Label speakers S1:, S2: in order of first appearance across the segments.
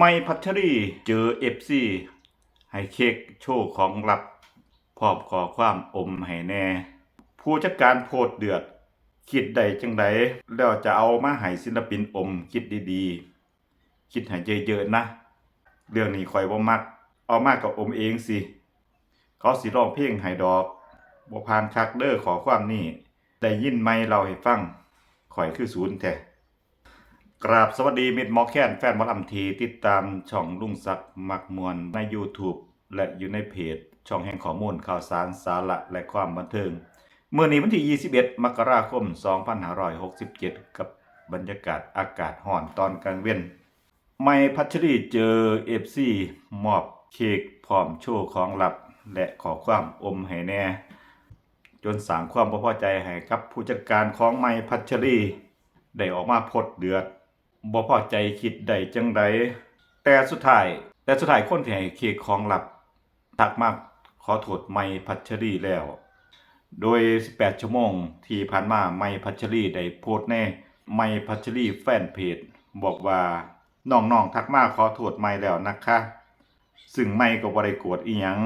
S1: ไม่พัชรีเจอเอฟซีให้เค้กโชว์ของลับพรอมขอความอมให้แน่ ผู้จัดการโพดเดือด คิดได้จังไดแล้วจะเอามาให้ศิลปินอมคิดดีๆ คิดให้เยอะๆนะ เรื่องนี้ข่อยบ่มัก เอามากับอมเองสิ เขาสิร้องเพลงให้ดอกบ่ผ่านคักเด้อขอความนี่ได้ยินไหมเราให้ฟังข่อยคือศูนย์แท้ กราบสวัสดีมิตรหมอแคนแฟนหมอลำทีติดตามช่องลุงศักดิ์มักมวลใน YouTube และอยู่ในเพจ ช่องแห่งข้อมูลข่าวสารสาระและความบันเทิง เมื่อนี้วันที่ 21 มกราคม 2567 กับบรรยากาศอากาศห่อนตอนกลางเว้น ไม่พัชรีเจอเอฟซีมอบเค้กพร้อมโชว์ของลับ และขอความอมให้แน่ จนสางความพอใจให้กับผู้จัดการของไม้พัชรีได้ออกมาพดเดือด บ่พอใจคิดได้จังใดแต่สุดท้าย แต่สุดท้ายคนที่ให้เคกของหลับทักมากขอโทษไม้พัชรีแล้ว โดย 18 ชั่วโมงที่ผ่านมาไม้พัชรีได้โพสต์ในไม้พัชรีแฟนเพจบอกว่าน้องๆทักมาขอโทษไม้แล้วนะคะซึ่งไม่ก็บ่ได้โกรธอีหยัง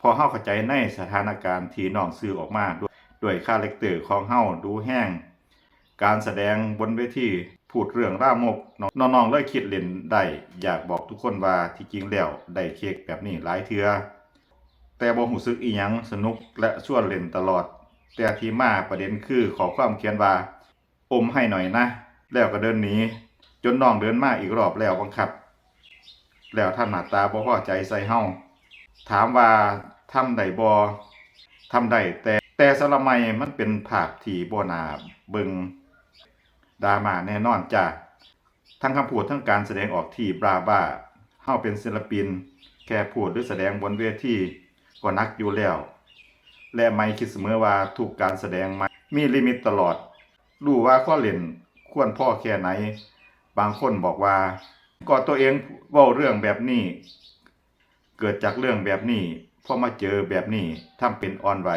S1: พอเฮาเข้าใจในสถานการณ์ที่น้องซื้อออกมาด้วยด้วยคาแรคเตอร์ของเฮาดูแห้ง การแสดงบนเวทีพูดเรื่องรามกน้องๆเลยคิดเล่นได้อยากบอกทุกคนว่าที่จริงแล้วได้เค้กแบบนี้หลายเทื่อแต่บ่รู้สึกอีหยังสนุกและชวนเล่นตลอด แต่ที่มาประเด็นคือขอความเขียนว่า อมให้หน่อยนะ แล้วก็เดินหนีจนน้องเดินมาอีกรอบแล้วบังคับ แล้วท่านหน้าตาบ่พอใจใส่เฮาถามว่าทำได้บ่ทำได้แต่แต่สำหรับไมมันเป็นภาพที่บ่นาเบิง ดราม่าแน่นอนจ้ะทั้งคำพูดทั้งการแสดงออกที่บราบ้าเฮาเป็นศิลปิน แค่พูดหรือแสดงบนเวทีก็นักอยู่แล้ว และไม่คิดเสมอว่าทุกการแสดงไม่มีลิมิตตลอด รู้ว่าข้อเล่นควรพ่อแค่ไหน บางคนบอกว่าก็ตัวเองเว้าเรื่องแบบนี้ เกิดจากเรื่องแบบนี้พอมาเจอแบบนี้ทำเป็นอ่อนไหว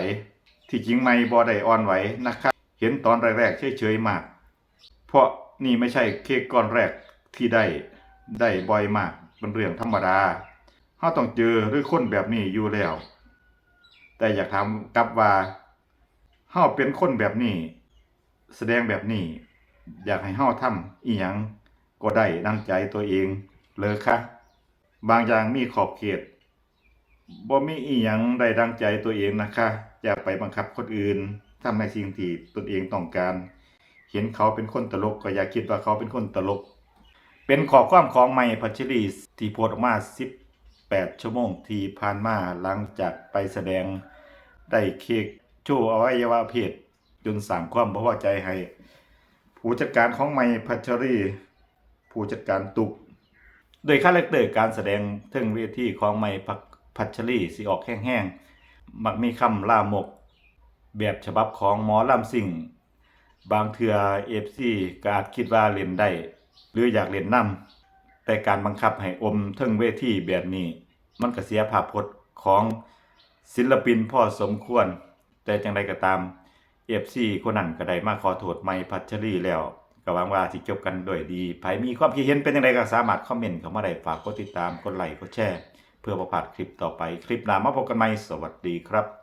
S1: ที่จริงไม่บ่ได้อ่อนไหวนะครับเห็นตอนแรกๆเฉยๆมาก เพราะนี่ไม่ใช่เค้กก้อนแรกที่ได้ได้บ่อยมากเป็นเรื่องธรรมดาเฮาต้องเจอหรือคนแบบนี้อยู่แล้ว แต่อยากถามกลับว่าเฮาเป็นคนแบบนี้ แสดงแบบนี้ อยากให้เฮาทำอีหยังก็ได้ดังใจตัวเองเลยค่ะ บางอย่างมีขอบเขตบ่มีอีหยังได้ดังใจตัวเองนะคะ อย่าไปบังคับคนอื่นทำในสิ่งที่ตนเองต้องการ เห็นเขาเป็นคนตลกก็อย่าคิดว่าเขาเป็นคนตลก เป็นขอความของไมพัชรีที่โพสออกมา18 ชั่วโมงที่ผ่านมาหลังจากไปแสดงได้เค้กโชว์อวัยวะเพศจนสร้างความบ่พอใจให้ ผู้จัดการของไมพัชรี ผู้จัดการตุก โดยคาแรคเตอร์การแสดงเทิงเวทีของไมพัชรีสิออกแห้งๆมักมีคำลามก แบบฉบับของหมอลำสิ่ง บางเทือเอฟซีก็อาจคิดว่าเล่นได้ หรืออยากเล่นนํแต่การบังคับให้อมเทิงเวทีแบบนี้ มันก็เสียภาพพจน์ของศิลปินพอสมควร แต่จังใดก็ตามเอฟซีคนนั้นก็ได้มาขอโทษไมพัชรีแล้วก็หวังว่าสิจบกันด้วยดีไผมีความคิดเห็นเป็นจังไดก็สามารถคอมเมนต์เข้ามาได้ฝากกดติดตามกดไลค์กดแชร์ เพื่อประพลาดคลิปต่อไปคลิปหน้ามาพบกันใหม่สวัสดีครับ